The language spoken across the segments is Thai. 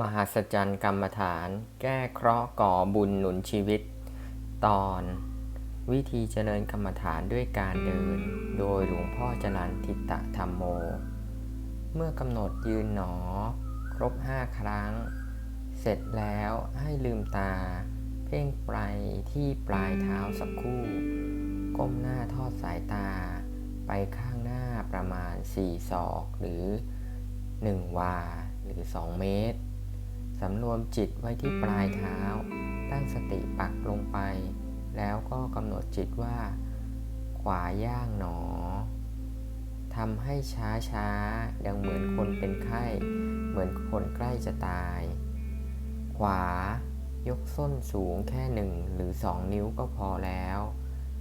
มหัศจรรย์กรรมฐาน แก้เคราะห์ก่อบุญหนุนชีวิต ตอน วิธีเจริญกรรมฐานด้วยการเดิน โดยหลวงพ่อจรันทิตตธรรมโม เมื่อกำหนดยืนหนอ ครบห้าครั้ง เสร็จแล้วให้ลืมตา เพ่งไปที่ปลายเท้าสักคู่ ก้มหน้าทอดสายตา ไปข้างหน้าประมาณ4ศอกหรือ 1 วา หรือ 2 เมตร สำรวมจิตไว้ที่ปลายเท้า ตั้งสติปักลงไป แล้วก็กำหนดจิตว่า ขวาย่างหนอทำให้ช้าช้าดังเหมือนคนเป็นไข้ เหมือนคนใกล้จะตาย ขวายกส้นสูงแค่หนึ่งหรือสองนิ้วก็พอแล้ว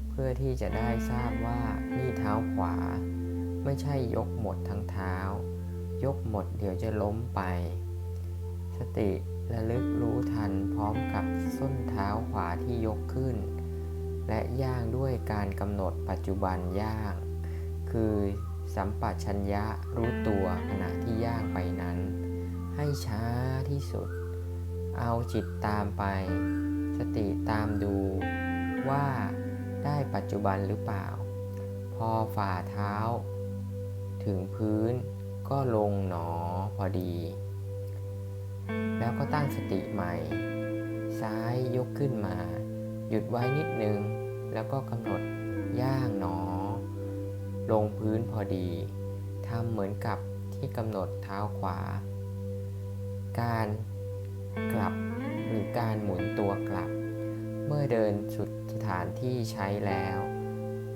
เพื่อที่จะได้ทราบว่านี่เท้าขวา ไม่ใช่ยกหมดทั้งเท้า ยกหมดเดี๋ยวจะล้มไป สติระลึกรู้ทันพร้อมกับส้นเท้าขวาที่ยกขึ้น และย่างด้วยการกำหนดปัจจุบันย่าง คือสัมปชัญญะรู้ตัวขณะที่ย่างไปนั้น ให้ช้าที่สุด เอาจิตตามไป สติตามดูว่าได้ปัจจุบันหรือเปล่า พอฝ่าเท้า ถึงพื้น ก็ลงหนอพอดี แล้วก็ตั้งสติใหม่ ซ้ายยกขึ้นมา หยุดไว้นิดนึง แล้วก็กำหนดย่างหนอ ลงพื้นพอดีทำเหมือนกับที่กำหนดเท้าขวา การกลับหรือการหมุนตัวกลับ เมื่อเดินสุดสถานที่ใช้แล้ว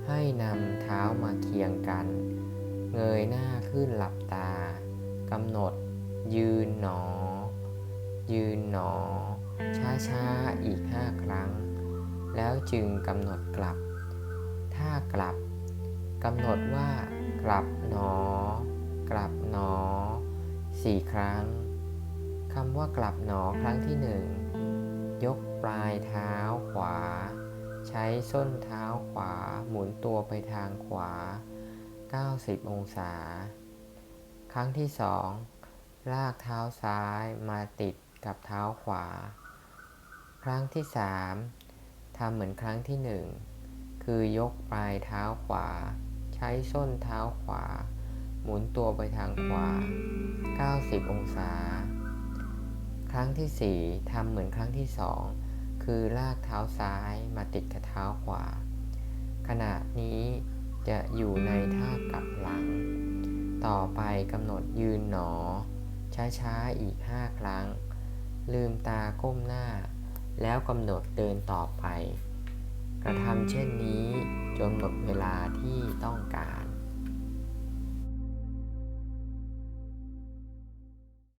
ให้นำเท้ามาเคียงกัน งยหน้าขึ้นหลับตากำหนด ยืนหนอ ยืนหนอ ช้าๆ อีกห้าครั้ง แล้วจึงกำหนดกลับ ถ้ากลับกำหนดว่ากลับหนอ กลับหนอสี่ครั้งคำว่ากลับหนอครั้งที่หนึ่งยกปลายเท้าขวา ใช้ส้นเท้าขวา หมุนตัวไปทางขวา 90 องศา ครั้งที่สองลากเท้าซ้ายมาติดกับเท้าขวา ครั้งที่สามทำเหมือนครั้งที่หนึ่งคือยกปลายเท้าขวา ใช้ส้นเท้าขวา หมุนตัวไปทางขวา 90 องศา ครั้งที่สี่ทำเหมือนครั้งที่สองคือลากเท้าซ้ายมาติดกับเท้าขวา ขณะนี้ จะอยู่ในท่ากลับหลัง ต่อไปกำหนดยืนหนอ ช้าๆ อีก 5 ครั้ง ลืมตาก้มหน้า แล้วกำหนดเดินต่อไป กระทำเช่นนี้จนหมดเวลาที่ต้อง